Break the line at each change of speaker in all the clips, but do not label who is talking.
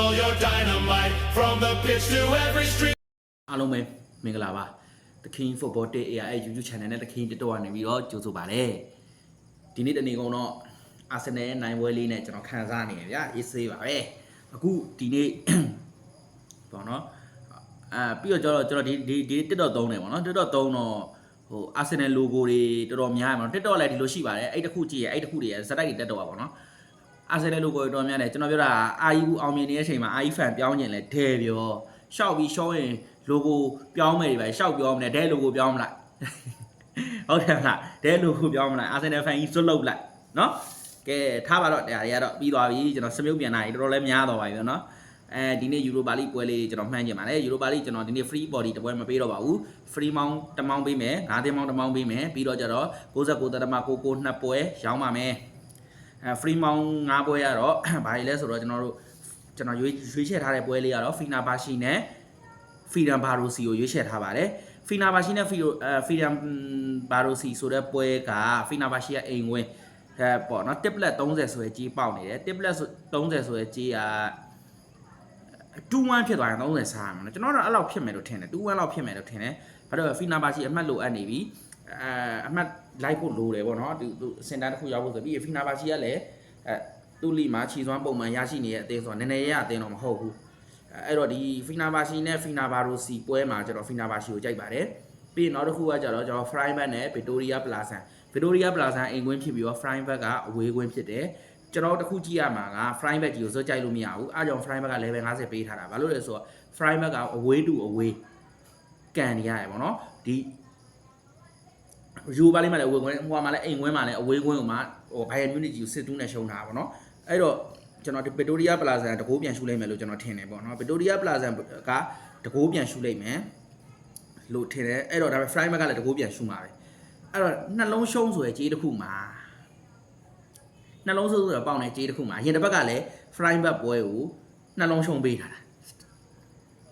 all your dynamite from the pitch to every street.
အားလုံးပဲမင်္ဂလာပါသခင် football day AI YouTube channel နဲ့သခင်တက်တော့ကနေပြီးတော့ကြိုဆိုပါရစေဒီနေ့တနေ့ကုန်တော့အာဆင်နယ်ရဲ့နိုင်ပွဲလေးနဲ့ကျွန်တော်ခံစားနေရဗျာအေးဆေးပါပဲအခုဒီနေ့ပေါ့နော်အာပြီးတော့ကျွန်တော်ကျွန်တော်ဒီဒီဒီတက်တော့သုံးတယ်ပေါ့နော်တက်တော့သုံးတော့ဟိုအာဆင်နယ် logo တွေတော်တော်များတယ်ပေါ့နော်တက်တော့လည်းဒီလိုရှိပါတယ်အဲ့တခုကြည့်ရအဲ့တခုတွေရဇက်တိုက်တွေတက်တော့ပါပေါ့နော် အာဆင်နယ် logo တွေတော်တော်များတယ်ကျွန်တော်ပြောတာအာယူအောင်မြင်နေတဲ့အချိန်မှာအာယူဖန်ပြောင်းကျင်လဲဒဲပြောရှောက်ပြီးရှောင်းရင် logo ပြောင်းမယ်ဒီပဲရှောက်ပြောင်းမယ်ဒဲ logo ပြောင်းမလိုက်ဟုတ်တယ်မလားဒဲ logo ပြောင်းမလိုက်အာဆင်နယ်ဖန်ကြီးစွတ်လုတ်လိုက်နော်ကဲထားပါတော့တရားတွေကတော့ပြီးသွားပြီကျွန်တော်စမြုပ်ပြန်လာပြီတော်တော်လေးများသွားပါပြီနော်အဲဒီနေ့ Europa League ပွဲလေးကျွန်တော်မှန်းကြည့်ပါတယ် Europa League ကျွန်တော်ဒီနေ့ free body တပွဲမပေးတော့ပါဘူး free mount တစ်မောင်းပေးမယ်၅သိန်းမောင်းတစ်မောင်းပေးမယ်ပြီးတော့ကျတော့69တမ99နှစ်ပွဲရောင်းပါမယ် အဲ free mount ၅ပွဲရတော့ဘာလဲလဲဆိုတော့ကျွန်တော်တို့ကျွန်တော်ရွေးရွေးချယ်ထားတဲ့ပွဲလေးကတော့ Fina Bashi နဲ့ Freedom Barosi ကိုရွေးချယ်ထားပါတယ် Fina Bashi နဲ့ Freedom Barosi ဆိုတဲ့ပွဲက Fina Bashi ရဲ့အိမ်ဝင်အဲပေါ့နော် tablet 30ဆိုရဲကြီးပေါက်နေတယ် tablet 30ဆိုရဲကြီးက2-1ဖြစ်သွားရင်30စားရမှာနော်ကျွန်တော်တော့အဲ့လောက်ဖြစ်မယ်လို့ထင်တယ်2-1လောက်ဖြစ်မယ်လို့ထင်တယ်ဘာလို့ဖီနာပါရှိအမှတ်လိုအပ်နေပြီ အဲအမှတ်လိုက်ဖို့လိုတယ်ပေါ့နော်သူသူစင်တာတစ်ခုရောက်ဖို့ဆိုပြီးဖီနာပါရှိကလည်းအဲသူ့လီမှာခြီစွမ်းပုံမှန်ရရှိနေတဲ့အသေးဆိုတော့နည်းနည်းရအသေးတော့မဟုတ်ဘူးအဲ့တော့ဒီဖီနာပါရှိနဲ့ဖီနာဘာရိုစီပွဲမှာကျွန်တော်ဖီနာပါရှိကိုကြိုက်ပါတယ်ပြီးနောက်တစ်ခုကကျတော့ကျွန်တော် Fryback နဲ့ Victoria Plaza Victoria Plaza အိမ်ကွင်းဖြစ်ပြီးတော့ Fryback ကအဝေးကွင်းဖြစ်တယ်ကျွန်တော်တခုကြည့်ရမှာက frying back ကြီးကိုစောကြိုက်လို့မရဘူးအားကြောင့် frying back က level 50ပေးထားတာဘာလို့လဲဆိုတော့ frying back ကအဝေးတူအဝေးကန်နေရတယ်ဗောနော်ဒီ ယူပါလိမ့်မလဲအဝေးကွင်းဟိုမှာလည်းအိမ်ကွင်းမှာလည်းအဝေးကွင်းကိုမှဟိုဘိုင်ယန်မြူနစ်ကြီးကိုစစ်တူးနဲ့ရှုံးတာဗောနော်အဲ့တော့ကျွန်တော်ဒီ Victoria Plaza တကိုးပြန်ရှူလိုက်မယ်လို့ကျွန်တော်ထင်တယ်ဗောနော် Victoria Plaza ကတကိုးပြန်ရှူလိုက်မယ်လို့ထင်တယ်အဲ့တော့ဒါပေမဲ့ frying back ကလည်းတကိုးပြန်ရှူမှာပဲအဲ့တော့နှလုံးရှုံးဆိုရယ်ကြေးတစ်ခုမှာနှလုံးစိုးဆိုတော့ပေါင်နေကြေးတစ်ခုမှာအရင်တစ်ဘက်ကလည်း flying back ပွဲကိုနှလုံးရှုံးပေးထားတာ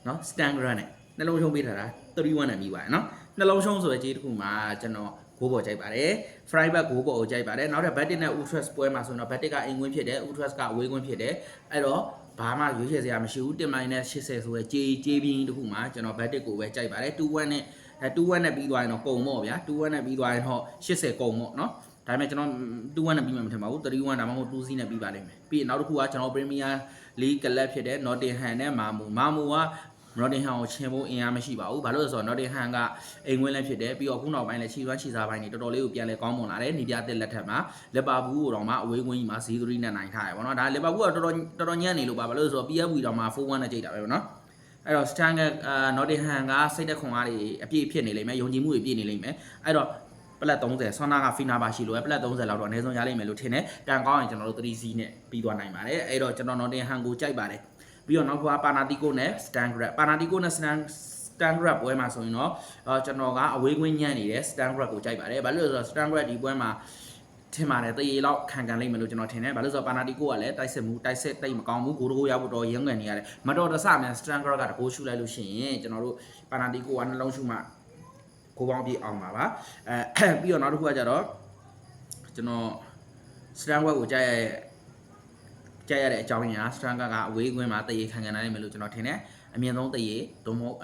နော် stand grant နဲ့နှလုံးရှုံးပေးထားတာ31နဲ့ပြီးပါတယ်နော်နှလုံးရှုံးဆိုတဲ့ကြေးတစ်ခုမှာကျွန်တော် ဂိုးပေါ်ကြိုက်ပါတယ် fly back ဂိုးပေါ်ကိုကြိုက်ပါတယ်နောက်ထပ် batting နဲ့ ultras ပွဲမှာဆိုတော့ batting ကအင်ကွင်းဖြစ်တယ် ultras ကအဝေးကွင်းဖြစ်တယ်အဲ့တော့ဘာမှရွေးချယ်စရာမရှိဘူးတင်မိုင်းနဲ့80ဆိုရဲကြေးကြေးပြင်းတစ်ခုမှာကျွန်တော် batting ကိုပဲကြိုက်ပါတယ်21နဲ့အဲ21နဲ့ပြီးသွားရင်တော့ကုန်မော့ဗျာ21နဲ့ပြီးသွားရင်တော့80ကုန်မော့နော်ဒါပေမဲ့ကျွန်တော်2-1နဲ့ပြီးမှမထင်ပါဘူး3-1ဒါမှမဟုတ်2-0နဲ့ပြီးပါလိမ့်မယ်ပြီးရင်နောက်တစ်ခုကကျွန်တော် Premier League ကလပ်ဖြစ်တဲ့ Nottingham နဲ့ Mamu Mamu က Nottingham ကိုချင်ဖို့အင်အားမရှိပါဘူးဘာလို့လဲဆိုတော့ Nottingham ကအိမ်ဝင်လည်းဖြစ်တယ်ပြီးတော့ခုနောက်ပိုင်းလည်းခြေစွမ်းခြေစားပိုင်းတွေတော်တော်လေးကိုပြန်လဲကောင်းမွန်လာတယ်နေပြတဲ့လက်ထက်မှာလက်ပါဘူးကိုတော့မှအဝေးကွင်းကြီးမှာ0-3နဲ့နိုင်ထားတယ်ဗောနော်ဒါလက်ပါဘူးကတော်တော်တော်တော်ညံ့နေလို့ပါဘာလို့လဲဆိုတော့ PFV တော့မှ4-1နဲ့ကြိတ်တာပဲဗောနော်အဲ့တော့ Stan ကအာ Nottingham ကစိတ်သက်ခွန်အားတွေအပြည့်ဖြစ်နေလိမ့်မယ်ယုံကြည်မှုတွေပြည့်နေလိမ့်မယ်အဲ့တော့ပလက်30ဆွမ်းနာကဖီနာပါရှိလို့ပဲပလက်30လောက်တော့အနည်းဆုံးရလိမ့်မယ်လို့ထင်တယ်။ကန်ကောင်းရင်ကျွန်တော်တို့ 3 C နဲ့ပြီးသွားနိုင်ပါတယ်။အဲ့တော့ကျွန်တော် Nottingham ကိုကြိုက်ပါတယ်။ ပြီးတော့နောက်ကပါနာတီကိုနဲ့ Stangrad ပါနာတီကိုနဲ့ Stan Stangrad ပွဲမှာဆိုရင်တော့အော်ကျွန်တော်ကအဝေးကွင်းညံ့နေတဲ့ Stangrad ကိုကြိုက်ပါတယ်။ဘာလို့လဲဆိုတော့ Stangrad ဒီပွဲမှာထင်ပါတယ်တရေလောက်ခံကန်လိမ့်မယ်လို့ကျွန်တော်ထင်တယ်။ဘာလို့လဲဆိုတော့ပါနာတီကိုကလည်းတိုက်စစ်မှုတိုက်စစ်တိတ်မကောင်းဘူးဂိုးတကိုးရဖို့တော့ရင်းငယ်နေရတယ်။မတော်တဆမြန် Stangrad ကတကိုးရှူလိုက်လို့ရှိရင်ကျွန်တော်တို့ပါနာတီကိုကနှလုံးရှူမှကိုပေါင်းပြေးအောင်ပါပါအဲပြီးတော့နောက်တစ်ခုကကြတော့ကျွန်တော်စတန်ဝက်ကိုကြားရတဲ့ ကြားရတဲ့အကြောင်းရင်းကစတန်ကကအဝေးကွင်းမှာတရေခံခံနိုင်မယ်လို့ကျွန်တော်ထင်တယ်အမြင့်ဆုံးတရေဒုံမဟုတ်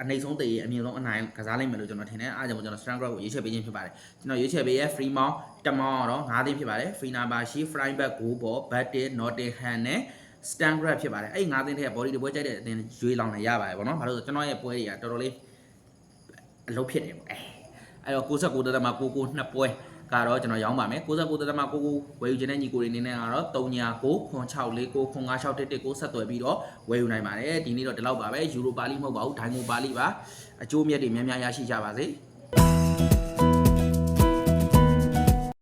အနှိမ့်ဆုံးတရေအမြင့်ဆုံးအနိုင်ကစားနိုင်မယ်လို့ကျွန်တော်ထင်တယ်အားကြောင့်ကျွန်တော် strand grab ကိုရွေးချယ်ပေးခြင်းဖြစ်ပါတယ်ကျွန်တော်ရွေးချယ်ပေးရဲ့ free mount တမောင်းတော့9သိန်းဖြစ်ပါတယ် free number ရှိ flying back goal ball batting nottingham နဲ့ stand grab ဖြစ်ပါတယ်အဲ့9သိန်းထက် body တပွဲကြိုက်တဲ့အတင်းရွေးလောင်နေရပါတယ်ဗောနော်ဘာလို့လဲဆိုတော့ကျွန်တော်ရဲ့ပွဲတွေကတော်တော်လေးအလုပ်ဖြစ်တယ်ပေါ့အဲအဲ့တော့69တသမ99နှစ်ပွဲ ကတော့ကျွန်တော်ရောင်းပါမယ်69တသမ99ဝယ်ယူခြင်းတဲ့ညီကိုတွေအနေနဲ့ကတော့39 9649 9561ကိုဆက်သွယ်ပြီးတော့ဝယ်ယူနိုင်ပါတယ်ဒီနေ့တော့ဒီလောက်ပါပဲယူရိုပါလိမဟုတ်ပါဘူးဒိုင်မိုပါလိပါအကျိုးမြတ်တွေများများရရှိကြပါစေ